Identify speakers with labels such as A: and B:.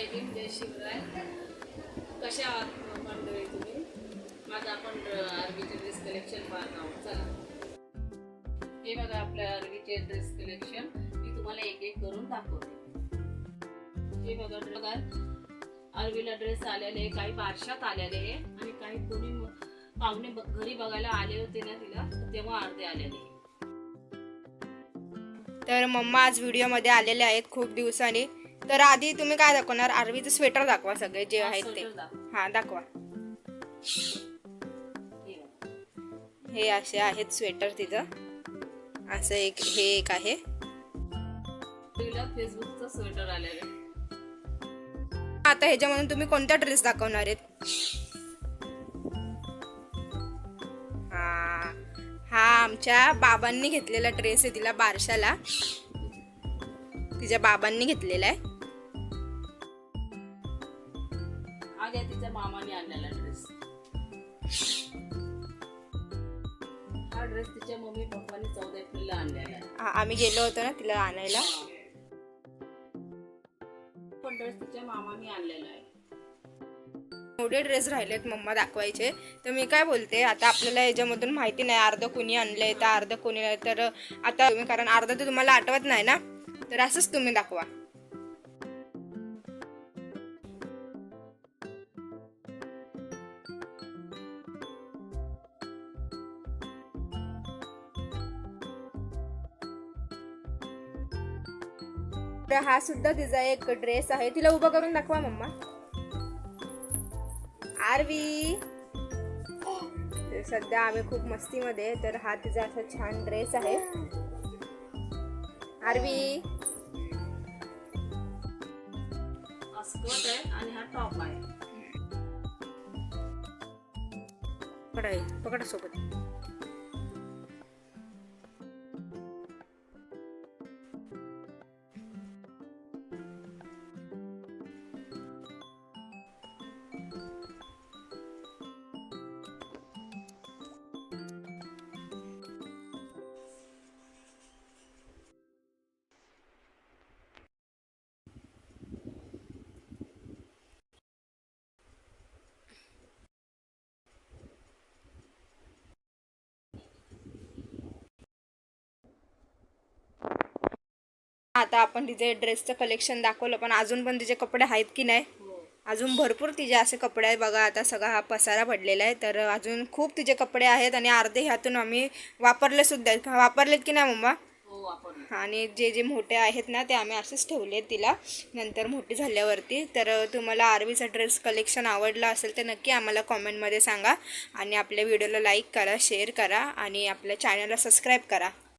A: जय जय शिवराय. कशा आहात मंडळी तुम्ही? माझं आपण अरबीचे ड्रेस कलेक्शन पाहत आहोत. चला. हे बघा आपल्या अरबीचे ड्रेस कलेक्शन मी तुम्हाला एक एक करून दाखवते. हे बघा बघा. अरबीला ड्रेस आलेले काही बारशात आलेले आहे आणि काही कोणी पाहुणे घरी बघायला आले होते ना तिला तेव्हा अर्धे आलेले
B: तर मम्मा आज व्हिडिओमध्ये आलेले आहेत खूप दिवसांनी. तर आधी तुम्ही काय दाखवणार? आरवीचं स्वेटर दाखवा सगळे जे आहेत ते. हा दाखवा.
A: हे
B: असे आहेत स्वेटर तिथं. असं एक हे एक आहे.
A: तिला फेसबुकचं स्वेटर आलेलं आहे.
B: आता ह्याच्यामधून तुम्ही कोणता ड्रेस दाखवणार आहेत? हा हा आमच्या बाबांनी घेतलेला ड्रेस आहे तिला बारशाला. तिच्या बाबांनी घेतलेला आहे.
A: घ्या तिच्या मामाने आणलेला ड्रेस हा ड्रेस तिच्या मम्मी पप्पानी चौदा एप्रिलला आणलेला आहे.
B: हा, आम्ही गेलो होतो ना तिला आणायला.
A: पण ड्रेस तिच्या मामाने आणलेला आहे.
B: एवढे ड्रेस राहिलेत मम्मा दाखवायचे. तर मी काय बोलते आता आपल्याला याच्यामधून माहिती नाही अर्ध कोणी आणलंय तर अर्ध कोणी नाही. तर आता तुम्ही कारण अर्ध तर तुम्हाला आठवत नाही ना? तर असंच तुम्ही दाखवा. तर हा सुद्धा तिचा एक ड्रेस आहे. तिला उभं करून दाखवा मम्मा. आरवी. सध्या आम्ही खूप मस्तीमध्ये तर हा तिचा असा छान ड्रेस आहे. आरवी.
A: आणि हा टॉप आहे.
B: पकडा सोबत. आता आपण तिचे ड्रेसचं कलेक्शन दाखवलं पण अजून पण तिचे कपडे आहेत की नाही? अजून भरपूर तिचे असे कपडे आहेत. बघा आता सगळा हा पसारा पडलेला आहे. तर अजून खूप तिचे कपडे आहेत आणि अर्धे ह्यातून आम्ही वापरले सुद्धा आहेत. वापरलेत की नाही मम्मा
A: हो
B: आणि जे जे मोठे आहेत ना ते आम्ही असेच ठेवले आहेत तिला. नंतर मोठी झाल्यावरती. तर तुम्हाला आरवीचा ड्रेस कलेक्शन आवडला असेल तर नक्की आम्हाला कॉमेंटमध्ये सांगा. आणि आपल्या व्हिडिओला लाईक करा शेअर करा आणि आपल्या चॅनलला सबस्क्राईब करा.